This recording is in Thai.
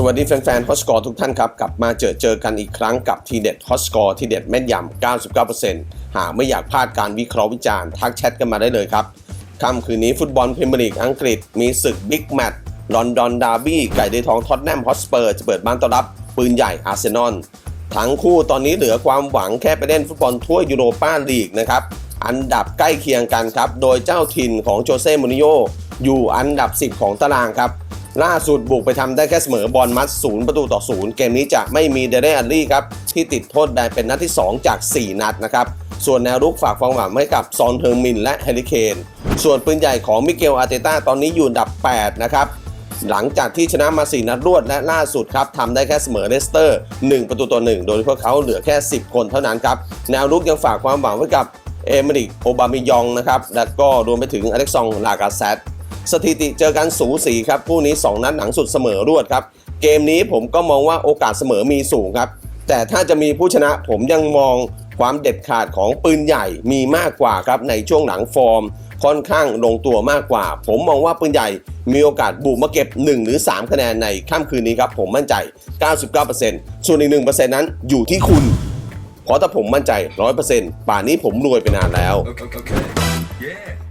สวัสดีแฟนๆฮอสกอร์ทุกท่านครับ กลับมาเจอเจอกันอีกครั้งกับทีเด็ดฮอสกอร์ทีเด็ดแม่นยำ 99%หากไม่อยากพลาดการวิเคราะห์วิจารณ์ทักแชทกันมาได้เลยครับค่ำคืนนี้ฟุตบอลพรีเมียร์ลีกอังกฤษ มีศึกบิ๊กแมตช์ลอนดอนดาร์บี้ไก่ได้ทองท็อตแนมฮอสเปอร์จะเปิดบ้านต้อนรับ ปืนใหญ่อาร์เซนอลทั้งคู่ตอนนี้เหลือความหวังแค่ไปเล่นฟุตบอลถ้วยยูโรปาลีกนะครับอันดับใกล้เคียงกันครับโดยเจ้าถิ่นของโจเซ่มูริโญ่อยู่อันดับ 10 ของตารางครับ ล่าสุดบุกไปทำได้แค่เสมอบอลมัดศูนย์ประตูต่อศูนย์เกมนี้จะไม่มีเดเรอัลลี่ครับที่ติดโทษแบนเป็นนัดที่ 2 จาก 4 นัดนะครับส่วนแนวรุกฝากความหวังไว้กับซอนเทอร์มินและเฮลิเคน ส่วนปืนใหญ่ของมิเกลอาร์เตต้าตอนนี้อยู่อันดับ 8 นะครับ หลังจากที่ชนะมา 4 นัดรวดและล่าสุดครับทำได้แค่เสมอเลสเตอร์ 1 ประตูต่อ 1 โดยพวกเขาเหลือแค่ 10 คนเท่านั้นครับ แนวรุกยังฝากความหวังไว้กับเอเมริกโอบามิยองนะครับ และก็รวมไปถึงอเล็กซองลากาเซต สถิติเจอกันสูสีครับคู่นี้ 2 นัดหลังสุดเสมอรวดครับ เกมนี้ผมก็มองว่าโอกาสเสมอมีสูงครับ แต่ถ้าจะมีผู้ชนะผมยังมองความเด็ดขาดของปืนใหญ่มีมากกว่าครับในช่วงหลังฟอร์ม ค่อนข้างลงตัวมากกว่า ผมมองว่าปืนใหญ่มีโอกาสบุกมาเก็บ 1 หรือ 3 คะแนนในค่ำคืนนี้ครับผมมั่นใจ 99%ส่วนอีก1%นั้นอยู่ที่คุณ เพราะถ้าผมมั่นใจ 100%ป่านนี้ผมรวยไปนานแล้ว Okay. okay. Yeah.